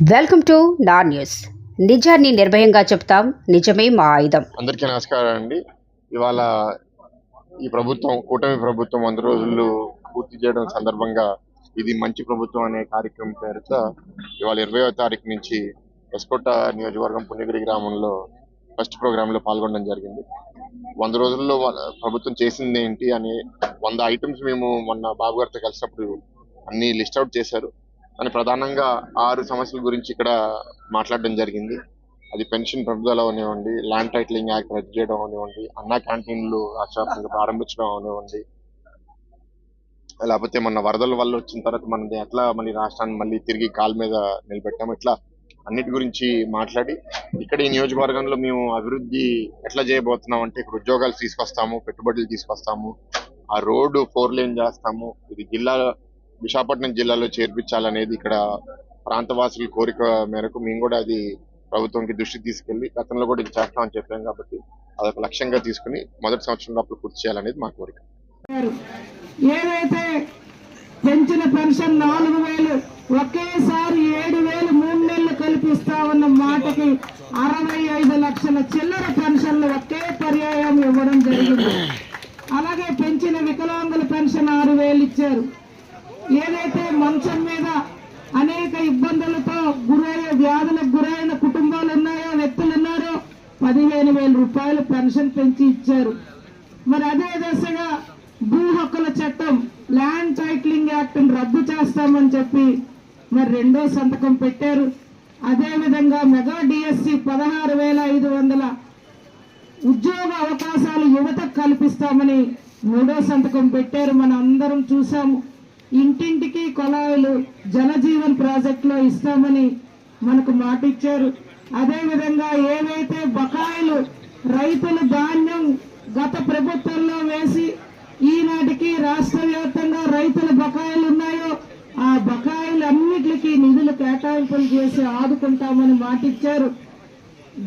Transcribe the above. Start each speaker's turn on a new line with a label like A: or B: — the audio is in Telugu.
A: వెల్కమ్ టు నా న్యూస్. నిజాన్ని నిర్భయంగా చెప్తాం నిజమే మా ఆయుధం.
B: అందరికీ నమస్కారం అండి. ఇవాళ ఈ ప్రభుత్వం కూటమి ప్రభుత్వం వంద రోజులు పూర్తి చేయడం సందర్భంగా ఇది మంచి ప్రభుత్వం అనే కార్యక్రమం పేరుతో ఇవాళ ఇరవయో తారీఖు నుంచి ఎస్కోట నియోజకవర్గం పుణ్యగిరి గ్రామంలో ఫస్ట్ ప్రోగ్రాంలో పాల్గొనడం జరిగింది. వంద రోజుల్లో ప్రభుత్వం చేసింది ఏంటి అని వంద ఐటమ్స్ మేము మొన్న బాబు గారితో కలిసినప్పుడు అన్ని లిస్ట్ అవుట్ చేశారు. అని ప్రధానంగా ఆరు సమస్యల గురించి ఇక్కడ మాట్లాడడం జరిగింది. అది పెన్షన్ పెరుగుదల అవనివ్వండి ల్యాండ్ టైటిలింగ్ యాక్ట్ రద్దు చేయడం అవనివ్వండి అన్నా క్యాంటీన్లు రాష్ట్రవ్యాప్తంగా ప్రారంభించడం అవనివ్వండి. లేకపోతే మన వరదల వల్ల వచ్చిన తర్వాత మనది ఎట్లా మళ్ళీ రాష్ట్రాన్ని మళ్ళీ తిరిగి కాలు మీద నిలబెట్టాము ఇట్లా అన్నిటి గురించి మాట్లాడి ఇక్కడ ఈ నియోజకవర్గంలో మేము అభివృద్ధి ఎట్లా చేయబోతున్నాం అంటే ఇక్కడ ఉద్యోగాలు తీసుకొస్తాము పెట్టుబడులు తీసుకొస్తాము ఆ రోడ్డు ఫోర్ లేన్ చేస్తాము ఇది జిల్లా విశాఖపట్నం జిల్లాలో చేర్పించాలనేది ఇక్కడ ప్రాంతవాసుల కోరిక మేరకు మేము కూడా అది ప్రభుత్వంకి దృష్టి తీసుకెళ్ళి గతంలో కూడా ఇది చేస్తామని చెప్పాం కాబట్టి అదొక లక్ష్యంగా తీసుకుని మొదటి సంవత్సరం లోపల పూర్తి చేయాలనేది మా కోరిక.
C: ఏదైతే పెంచిన పెన్షన్ నాలుగు వేలు ఒకేసారి ఏడు వేలు మూడు నెలలు కల్పిస్తా ఉన్న మాటకి అరవై ఐదు లక్షల చిల్లర పెన్షన్లు ఒకే పర్యాయం ఇవ్వడం జరిగింది. అలాగే పెంచిన వికలాంగుల పెన్షన్ ఆరు వేలు ఇచ్చారు. ఏదైతే మంచం మీద అనేక ఇబ్బందులతో గురయ్యే వ్యాధులకు గురైన కుటుంబాలు ఉన్నాయో వ్యక్తులు ఉన్నారో పదిహేను వేల రూపాయలు పెన్షన్ పెంచి ఇచ్చారు. మరి అదే దశగా భూ హక్కుల చట్టం ల్యాండ్ టైటిలింగ్ యాక్ట్ని రద్దు చేస్తామని చెప్పి మరి రెండో సంతకం పెట్టారు. అదేవిధంగా మెగా డిఎస్సి పదహారు వేల ఐదు వందల ఉద్యోగ అవకాశాలు యువతకు కల్పిస్తామని మూడో సంతకం పెట్టారు. మనం అందరం చూసాము ఇంటింటికి కొలాయిలు జలజీవన్ ప్రాజెక్టులో ఇస్తామని మనకు మాటిచ్చారు. అదేవిధంగా ఏవైతే బకాయిలు రైతులు ధాన్యం గత ప్రభుత్వంలో వేసి ఈనాటికి రాష్ట్ర వ్యాప్తంగా రైతుల బకాయిలు ఉన్నాయో ఆ బకాయిలన్నిటికీ నిధులు కేటాయింపులు చేసి ఆదుకుంటామని మాటిచ్చారు.